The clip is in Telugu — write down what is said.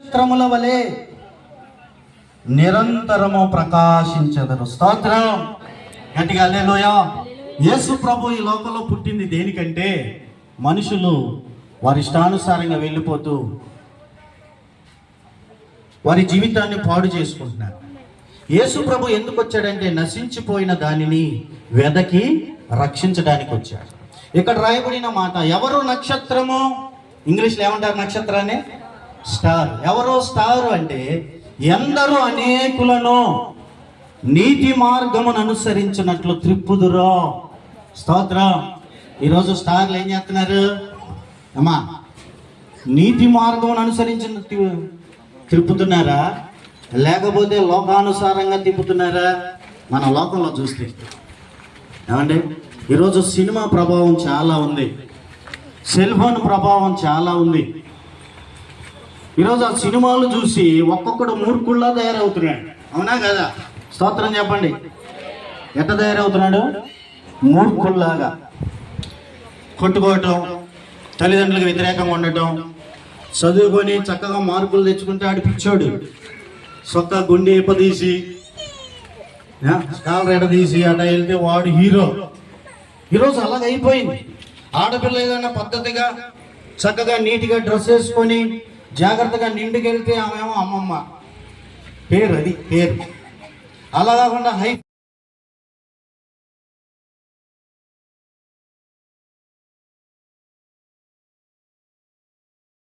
నక్షత్రముల వలె నిరంతరము ప్రకాశించదరు. స్తోత్రం. గట్టిగా అల్లేలోయ యేసు ప్రభు ఈ లోకంలో పుట్టింది దేనికంటే మనుషులు వారి ఇష్టానుసారంగా వెళ్ళిపోతూ వారి జీవితాన్ని పాడు చేసుకుంటున్నారు. యేసు ప్రభు ఎందుకు వచ్చాడంటే నశించిపోయిన దానిని వెదకి రక్షించడానికి వచ్చాడు ఇక్కడ రాయబడిన మాట ఎవరు నక్షత్రము? ఇంగ్లీష్లో ఏమంటారు నక్షత్రాన్ని? స్టార్. ఎవరో స్టార్ అంటే ఎందరో అనేకులను నీతి మార్గమును అనుసరించినట్లు త్రిప్పుదురో. స్తోత్రం. ఈరోజు స్టార్లు ఏం చేస్తున్నారు? అమ్మా నీతి మార్గం అనుసరించిన తిప్పుతున్నారా లేకపోతే లోకానుసారంగా తిప్పుతున్నారా? మన లోకంలో చూస్తే. ఏమండి? ఈరోజు సినిమా ప్రభావం చాలా ఉంది. సెల్ ఫోన్ ప్రభావం చాలా ఉంది. ఈరోజు ఆ సినిమాలు చూసి ఒక్కొక్కడు మూర్ఖుల్లా తయారవుతున్నాడు. అవునా కదా? స్తోత్రం చెప్పండి. ఎట్ట తయారవుతున్నాడు? మూర్ఖుల్లాగా. కొట్టుకోవటం తల్లిదండ్రులకు వ్యతిరేకంగా ఉండటం చదువుకొని చక్కగా మార్కులు తెచ్చుకుంటే ఆడు పిచ్చోడు. సొక్క గుండె ఇప్పదీసి స్కాలర్ ఎడ తీసి అట వెళ్తే వాడు హీరో. ఈరోజు అలాగ అయిపోయింది ఆడపిల్ల ఏదైనా పద్ధతిగా చక్కగా నీట్గా డ్రెస్ వేసుకొని జాగ్రత్తగా నిండుకెళ్తే ఆమెమో అమ్మమ్మ. పేరు అది పేరు. అలా కాకుండా హై